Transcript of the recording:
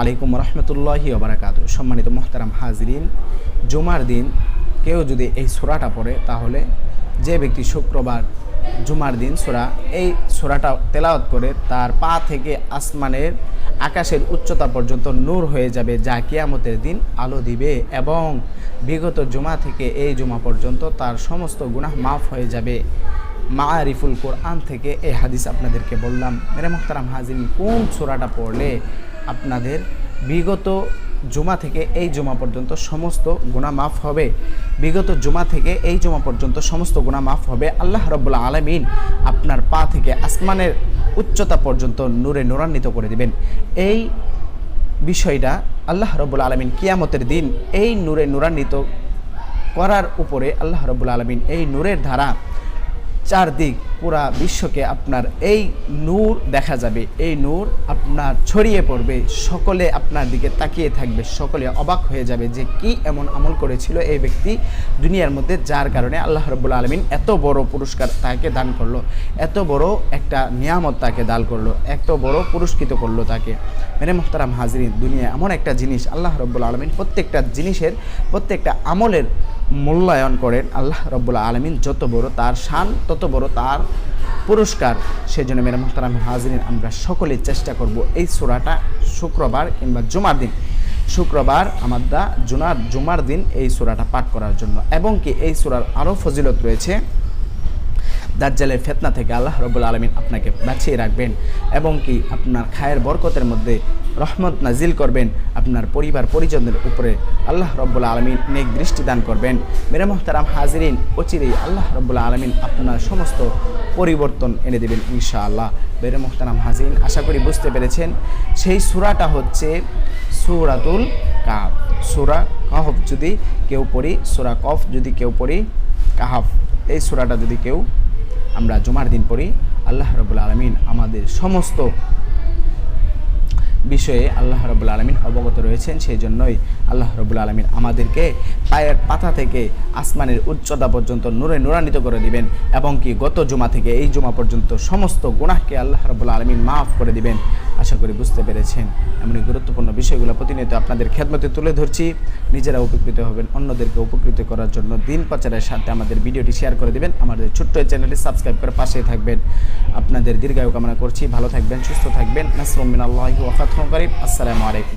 আলাইকুম রহমতুল্লাহি ওবরাকাত সম্মানিত মোহতারাম হাজরিন, জুমার দিন, কেউ যদি এই সোরাটা পড়ে, তাহলে যে ব্যক্তি শুক্রবার, জুমার দিন সোরা, এই সোরাটা তেলাওয়াত করে তার পা থেকে আসমানের আকাশের উচ্চতা পর্যন্ত নূর হয়ে যাবে, যা কিয়ামতের দিন আলো দিবে এবং বিগত জুমা থেকে এই জুমা পর্যন্ত তার সমস্ত গুনাহ মাফ হয়ে যাবে। মা আরিফুল কোরআন থেকে এই হাদিস আপনাদেরকে বললাম। মেরে মোহতারাম হাজিন কোন সোরাটা পড়লে আপনাদের বিগত জুমা থেকে এই জুমা পর্যন্ত সমস্ত গুণা মাফ হবে? বিগত জুমা থেকে এই জুমা পর্যন্ত সমস্ত গুণা মাফ হবে? আল্লাহ রব্বুল্লা আলমিন আপনার পা থেকে আসমানের উচ্চতা পর্যন্ত নূরে নূরান্বিত করে দিবেন। এই বিষয়টা আল্লাহ রব্বুল আলমিন কিয়ামতের দিন এই নূরে নূরান্বিত করার উপরে আল্লাহ রব্বুল আলমিন এই নূরের ধারা চারদিক পুরা বিশ্বকে আপনার এই নূর দেখা যাবে। এই নূর আপনার ছড়িয়ে পড়বে, সকলে আপনার দিকে তাকিয়ে থাকবে, সকলে অবাক হয়ে যাবে যে কি এমন আমল করেছিল এই ব্যক্তি দুনিয়ার মধ্যে যার কারণে আল্লাহ রব্বুল আলমিন এত বড় পুরস্কার তাকে দান করল, এত বড় একটা নিয়ামত তাকে দান করল, এত বড় পুরস্কৃত করল তাকে। মেরে মোহতারাম হাজরিন দুনিয়া এমন একটা জিনিস আল্লাহ রব্বুল আলমিন প্রত্যেকটা জিনিসের, প্রত্যেকটা আমলের মূল্যায়ন করেন আল্লাহ রব্বুল্লা আলমিন, যত বড় তার শান, তত বড় তার পুরস্কার। সেই জন্য মেরা মোহতারাম হাজরিন, আমরা সকলে চেষ্টা করব এই সুরাটা শুক্রবার কিংবা জুমার দিন। শুক্রবার আমাদের জুনার জুমার দিন এই সুরাটা পাঠ করার জন্য। এবং কি এই সুরার আরও ফজিলত রয়েছে? দাজ্জালের ফেতনা থেকে আল্লাহ রবুল আলমিন আপনাকে বাঁচিয়ে রাখবেন এবং কি আপনার খায়ের বরকতের মধ্যে রহমত নাজিল করবেন, আপনার পরিবার, পরিজনদের উপরে আল্লাহ রব্বুল আলমিন নেক দৃষ্টি দান করবেন। মেরে মোহতারাম হাজিরিন, অচিরেই আল্লাহ রব্বুল আলমিন আপনার সমস্ত পরিবর্তন এনে দেবেন ইনশাআল্লাহ। মেরে মোহতারাম হাজিরিন, আশা করি বুঝতে পেরেছেন, সেই সুরাটা হচ্ছে সুরাতুল কাহাফ। সুরা কাহফ যদি কেউ পড়ি, সুরা কফ যদি কেউ পড়ি, কাহাফ। এই সুরাটা যদি কেউ আমরা জুমার দিন পড়ি। আল্লাহ রবুল আলমিন আমাদের সমস্ত বিষয়ে আল্লাহ রবুল আলমিন অবগত রয়েছেন সেই জন্যই আল্লাহ রবুল আলমিন আমাদেরকে পায়ের পাতা থেকে আসমানের উচ্চতা পর্যন্ত নূরে নূরান্বিত করে দিবেন এবং কি গত জুমা থেকে এই জুমা পর্যন্ত সমস্ত গুনাহকে আল্লাহ রবুল আলমিন মাফ করে দিবেন। আশা করি বুঝতে পেরেছেন। এমনই গুরুত্বপূর্ণ বিষয়গুলো প্রতিনিয়ত আপনাদের খেদমতে তুলে ধরছি। নিজেরা উপকৃত হবেন, অন্যদেরকে উপকৃত করার জন্য দিন প্রচারের সাথে আমাদের ভিডিওটি শেয়ার করে দেবেন। আমাদের ছোট্ট চ্যানেলটি সাবস্ক্রাইব করে পাশে থাকবেন। আপনাদের দীর্ঘায়ু কামনা করছি। ভালো থাকবেন, সুস্থ থাকবেন। নাসরুম আল্লাহ ওয়া করিম আসসালামু আলাইকুম।